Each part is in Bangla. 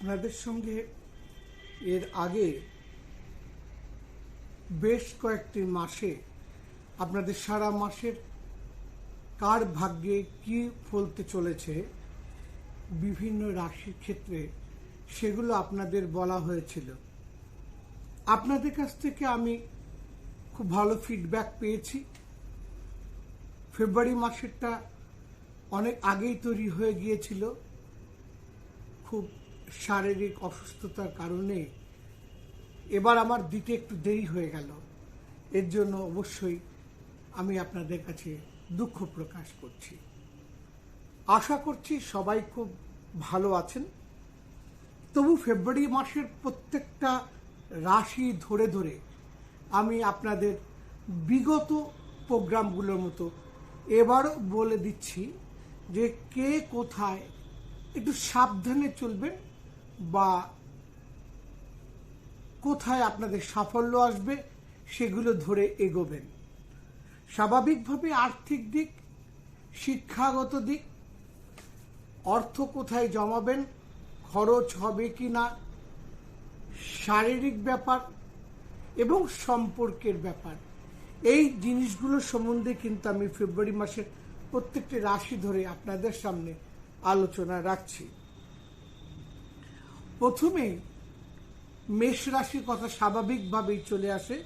আপনাদের সঙ্গে এর আগে বেশ কয়েকটি মাসে, আপনাদের সারা মাসের কার ভাগ্যে কি ফলতে চলেছে, বিভিন্ন রাশির ক্ষেত্রে সেগুলো আপনাদের বলা হয়েছিল। আপনাদের কাছ থেকে আমি খুব ভালো ফিডব্যাক পেয়েছি। ফেব্রুয়ারি মাসেরটা অনেক আগেই তৈরি হয়ে গিয়েছিল। খুব শারীরিক অসুস্থতার কারণে এবার আমার দিতে একটু দেরি হয়ে গেল। এর জন্য অবশ্যই আমি আপনাদের কাছে দুঃখ প্রকাশ করছি। আশা করছি সবাই খুব ভালো আছেন। তবু ফেব্রুয়ারি মাসের প্রত্যেকটা রাশি ধরে ধরে আমি আপনাদের বিগত প্রোগ্রামগুলোর মতো এবারও বলে দিচ্ছি যে কে কোথায় একটু সাবধানে চলবেন বা কোথায় আপনাদের সাফল্য আসবে, সেগুলো ধরে এগোবেন। স্বাভাবিকভাবে আর্থিক দিক, শিক্ষাগত দিক, অর্থ কোথায় জমাবেন, খরচ হবে কি না শারীরিক ব্যাপার এবং সম্পর্কের ব্যাপার। এই জিনিসগুলো সম্বন্ধে কিন্তু আমি ফেব্রুয়ারি মাসের প্রত্যেকটি রাশি ধরে আপনাদের সামনে আলোচনা রাখছি। প্রথমে মেষ রাশির কথা স্বাভাবিকভাবেই চলে আসে।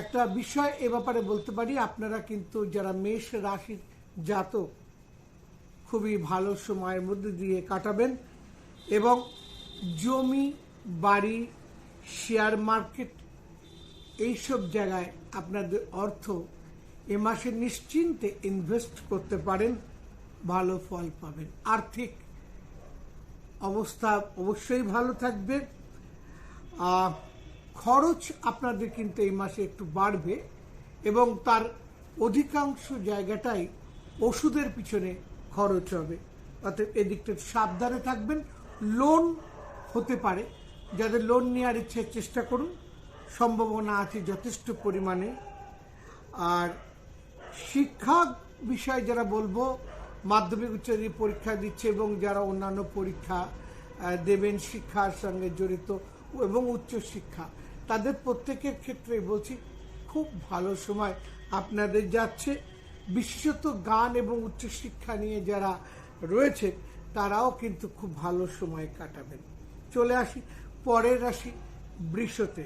একটা বিষয় এ ব্যাপারে বলতে পারি, আপনারা কিন্তু যারা মেষ রাশির জাতক, খুবই ভালো সময়ের মধ্যে দিয়ে কাটাবেন এবং জমি, বাড়ি, শেয়ার মার্কেট এইসব জায়গায় আপনাদের অর্থ এ মাসে নিশ্চিন্তে ইনভেস্ট করতে পারেন, ভালো ফল পাবেন। আর্থিক অবস্থা অবশ্যই ভালো থাকবে। খরচ আপনাদের কিন্তু এই মাসে একটু বাড়বে এবং তার অধিকাংশ জায়গাটাই ওষুধের পিছনে খরচ হবে। অর্থাৎ এদিকটা সাবধানে থাকবেন। লোন হতে পারে। যাদের লোন নেওয়ার ইচ্ছে চেষ্টা করুন। সম্ভাবনা আছে যথেষ্ট পরিমাণে। আর শিক্ষা বিষয়ে যারা বলব মাধ্যমিক উচ্চ পরীক্ষা দিচ্ছে এবং যারা অন্যান্য পরীক্ষা দেবেন শিক্ষার সঙ্গে জড়িত এবং উচ্চ শিক্ষা, তাদের প্রত্যেকের ক্ষেত্রে বলছি খুব ভালো সময় আপনাদের যাচ্ছে। বিশেষত গান এবং উচ্চশিক্ষা নিয়ে যারা রয়েছে, তারাও কিন্তু খুব ভালো সময় কাটাবেন। চলে আসি, পরের রাশি বৃষতে।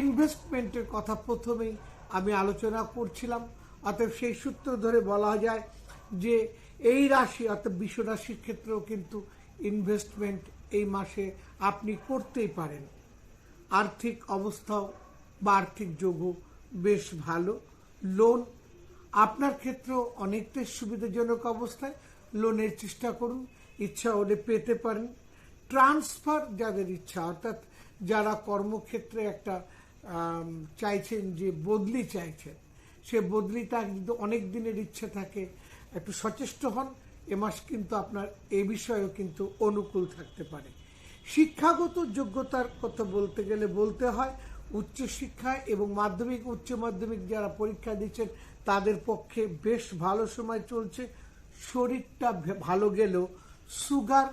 ইনভেস্টমেন্টের কথা প্রথমেই আমি আলোচনা করছিলাম, অতএব সেই সূত্র ধরে বলা যায় যে এই রাশি, অর্থাৎ বিশ্ব রাশির ক্ষেত্রেও কিন্তু ইনভেস্টমেন্ট এই মাসে আপনি করতেই পারেন। আর্থিক অবস্থাও বা আর্থিক যোগও বেশ ভালো। লোন আপনার ক্ষেত্রেও অনেকটাই সুবিধাজনক অবস্থায় লোনের চেষ্টা করুন, ইচ্ছা হলে পেতে পারেন। ট্রান্সফার যাদের ইচ্ছা, অর্থাৎ যারা কর্মক্ষেত্রে একটা চাইছেন যে বদলি চাইছেন, সে বদলিটা যদি অনেক দিনের ইচ্ছে থাকে। একটু সচেষ্ট হন, এ মাস কিন্তু আপনার এ বিষয়েও কিন্তু অনুকূল থাকতে পারে। শিক্ষাগত যোগ্যতার কথা বলতে গেলে বলতে হয় উচ্চশিক্ষা এবং মাধ্যমিক, উচ্চ মাধ্যমিক যারা পরীক্ষা দিচ্ছেন, তাদের পক্ষে বেশ ভালো সময় চলছে। শরীরটা ভালো গেলেও সুগার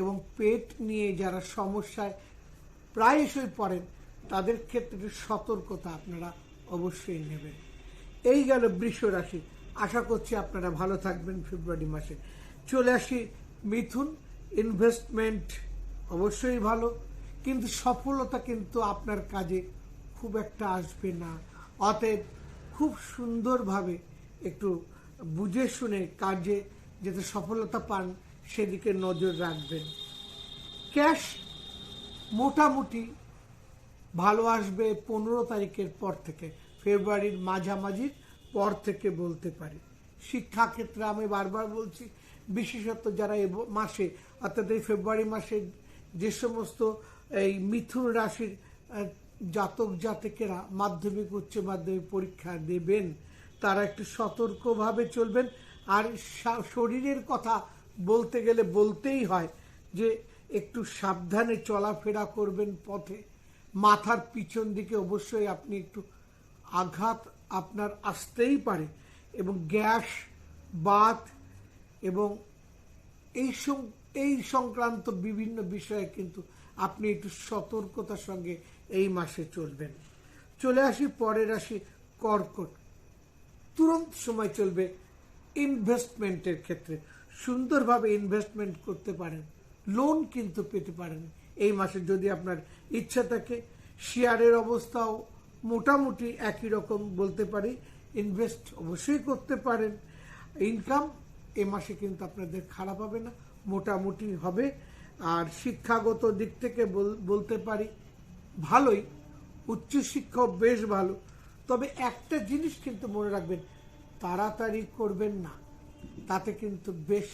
এবং পেট নিয়ে যারা সমস্যায় প্রায়শই পড়েন, তাদের ক্ষেত্রে সতর্কতা আপনারা অবশ্যই নেবেন। এই গেল বৃষ রাশি আশা করছি আপনারা ভালো থাকবেন ফেব্রুয়ারি মাসে। চলে আসি মিথুন। ইনভেস্টমেন্ট অবশ্যই ভালো, কিন্তু সফলতা কিন্তু আপনার কাজে খুব একটা আসবে না। অতএব খুব সুন্দরভাবে একটু বুঝে শুনে কাজে যাতে সফলতা পান, সেদিকে নজর রাখবেন। ক্যাশ মোটামুটি ভালো আসবে পনেরো তারিখের পর থেকে, ফেব্রুয়ারির মাঝামাঝির পর থেকে বলতে পারি। শিক্ষাক্ষেত্রে আমি বারবার বলছি, বিশেষত যারা মাসে, অর্থাৎ এই ফেব্রুয়ারি মাসে যে সমস্ত এই মিথুন রাশির জাতক জাতকেরা মাধ্যমিক, উচ্চ মাধ্যমিক পরীক্ষা দেবেন, তারা একটু সতর্কভাবে চলবেন। আর শরীরের কথা বলতে গেলে বলতেই হয় যে, একটু সাবধানে চলাফেরা করবেন পথে। মাথার পিছন দিকে অবশ্যই আপনি একটু আঘাত আপনার আসতেই পারে। এবং গ্যাস, বাত এবং এইসব এই সংক্রান্ত বিভিন্ন বিষয়ে কিন্তু আপনি একটু সতর্কতার সঙ্গে এই মাসে চলবেন। চলে আসি পরের রাশি কর্কট। তুরন্ত সময় চলবে ইনভেস্টমেন্টের ক্ষেত্রে। সুন্দরভাবে ইনভেস্টমেন্ট করতে পারেন। লোন কিন্তু পেতে পারেন। এই মাসে যদি আপনার ইচ্ছা থাকে শেয়ারের অবস্থাও মোটামুটি একই রকম বলতে পারি। ইনভেস্ট অবশ্যই করতে পারেন। ইনকাম এ মাসে কিন্তু আপনাদের খারাপ হবে না, মোটামুটি হবে। আর শিক্ষাগত দিক থেকে বল- বলতে পারি, ভালোই। উচ্চশিক্ষাও বেশ ভালো। তবে একটা জিনিস কিন্তু মনে রাখবেন, তাড়াতাড়ি করবেন না। তাতে কিন্তু বেশ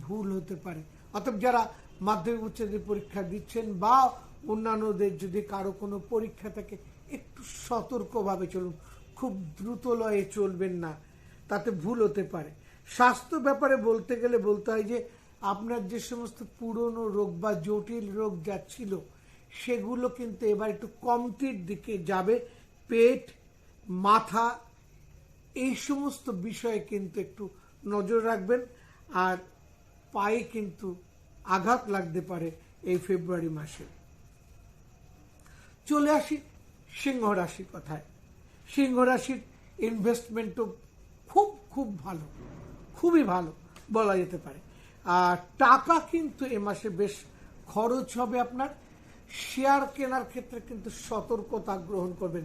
ভুল হতে পারে। অতএব যারা মাধ্যমিক উচ্চতর পরীক্ষা দিচ্ছেন বা অন্যান্যদের যদি কারও কোনো পরীক্ষা থাকে একটু সতর্কভাবে চলুন। খুব দ্রুত লয়ে চলবেন না, তাতে ভুল হতে পারে। স্বাস্থ্য ব্যাপারে বলতে গেলে বলতে হয় যে, আপনার যে সমস্ত পুরনো রোগ বা জটিল রোগ যা ছিল, সেগুলো কিন্তু এবার একটু কমতির দিকে যাবে। পেট, মাথা, এই সমস্ত বিষয়ে কিন্তু একটু নজর রাখবেন। আর পায়ে কিন্তু আঘাত লাগতে পারে এই ফেব্রুয়ারি মাসে। চলে আসি সিংহ রাশির কথায়। সিংহ রাশির ইনভেস্টমেন্টও খুব খুব ভালো, খুবই ভালো বলা যেতে পারে। আর টাকা কিন্তু এ মাসে বেশ খরচ হবে আপনার। শেয়ার কেনার ক্ষেত্রে কিন্তু সতর্কতা গ্রহণ করবেন।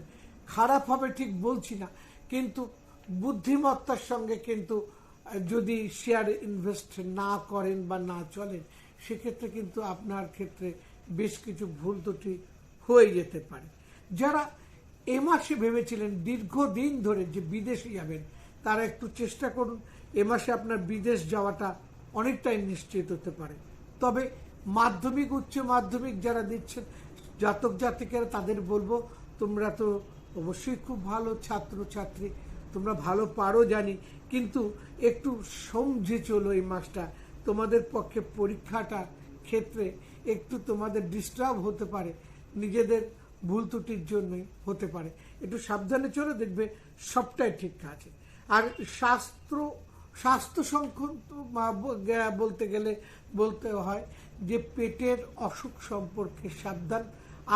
খারাপ হবে ঠিক বলছি না, কিন্তু বুদ্ধিমত্তার সঙ্গে কিন্তু যদি শেয়ার ইনভেস্ট না করেন বা না চলেন, সেক্ষেত্রে কিন্তু আপনার ক্ষেত্রে বেশ কিছু ভুল ত্রুটি হয়ে যেতে পারে। যারা এ মাসে ভেবেছিলেন দীর্ঘদিন ধরে যে বিদেশে যাবেন, তারা একটু চেষ্টা করুন, এ মাসে আপনার বিদেশ যাওয়াটা অনেকটাই নিশ্চিত হতে পারে। তবে মাধ্যমিক, উচ্চ মাধ্যমিক যারা দিচ্ছেন, জাতক জাতিকেরা তাদের বলব, তোমরা তো অবশ্যই খুব ভালো ছাত্র ছাত্রী তোমরা ভালো পারো জানি, কিন্তু একটু সমঝে চলো এই মাসটা। তোমাদের পক্ষে পরীক্ষাটা ক্ষেত্রে একটু তোমাদের ডিস্টার্ব হতে পারে। নিজেদের ভুল ত্রুটির জন্যই হতে পারে। একটু সাবধানে চলে দেখবে সবটাই ঠিক আছে। আর শাস্ত্র স্বাস্থ্য সংক্রান্ত বলতে গেলে বলতে হয় যে পেটের অসুখ সম্পর্কে সাবধান।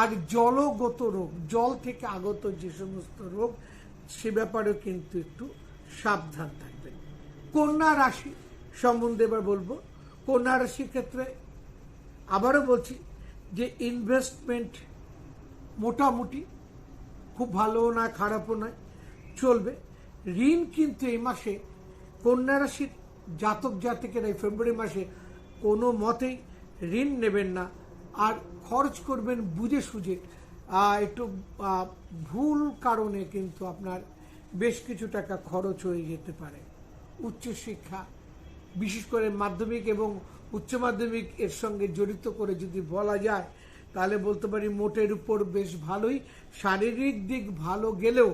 আর জলগত রোগ, জল থেকে আগত যে সমস্ত রোগ, সে ব্যাপারেও কিন্তু একটু সাবধান থাকবেন। কন্যা রাশি সম্বন্ধে এবার বলব। কন্যা রাশির ক্ষেত্রে আবারও বলছি যে ইনভেস্টমেন্ট মোটামুটি খুব ভালো না খারাপও নয়, চলবে। ঋণ কিন্তু এই মাসে কন্যা রাশির জাতক জাতিকেরা এই ফেব্রুয়ারি মাসে কোনো মতেই ঋণ নেবেন না। আর খরচ করবেন বুঝে সুঝে। একটু ভুল কারণে কিন্তু আপনার বেশ কিছু টাকা খরচ হয়ে যেতে পারে। উচ্চশিক্ষা, বিশেষ করে মাধ্যমিক এবং উচ্চ মাধ্যমিক এর সঙ্গে জড়িত করে যদি বলা যায় তাহলে বলতে পারি মোটের উপর বেশ ভালোই। শারীরিক দিক ভালো গেলেও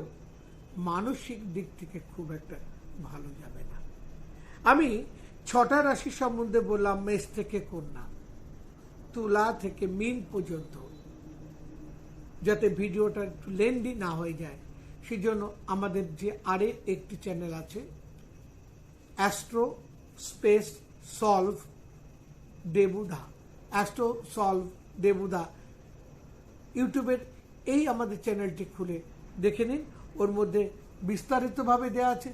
মানসিক দিক থেকে খুব একটা ভালো যাবে না। আমি ছটা রাশি সম্বন্ধে বললাম, মেষ থেকে কন্যা, তুলা থেকে মিন পর্যন্ত। যাতে ভিডিওটা একটু লেন্দি না হয়ে যায়, সেজন্য আমাদের যে আরে একটি চ্যানেল আছে, astro space solve Debuda astro solve Debuda ইউটিউবের এই আমাদের চ্যানেলটি খুলে দেখে নিন। ওর মধ্যে বিস্তারিতভাবে দেওয়া আছে।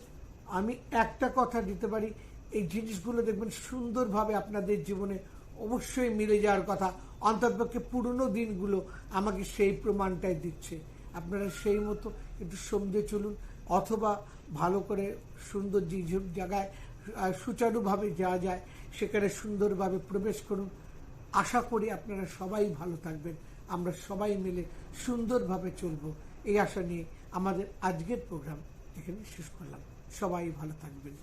আমি একটা কথা দিতে পারি, এই জিনিসগুলো দেখবেন সুন্দরভাবে আপনাদের জীবনে অবশ্যই মিলে যাওয়ার কথা। অন্ততপক্ষে পুরনো দিনগুলো আমাকে সেই প্রমাণটাই দিচ্ছে। আপনারা সেই মতো একটু সমঝে চলুন, অথবা ভালো করে সুন্দর যে জায়গায় সুচারুভাবে যাওয়া যায়, সেখানে সুন্দরভাবে প্রবেশ করুন। আশা করি আপনারা সবাই ভালো থাকবেন। আমরা সবাই মিলে সুন্দরভাবে চলব। এই আশা নিয়ে আমাদের আজকের প্রোগ্রাম এখানে শেষ করলাম। সবাই ভালো থাকবেন।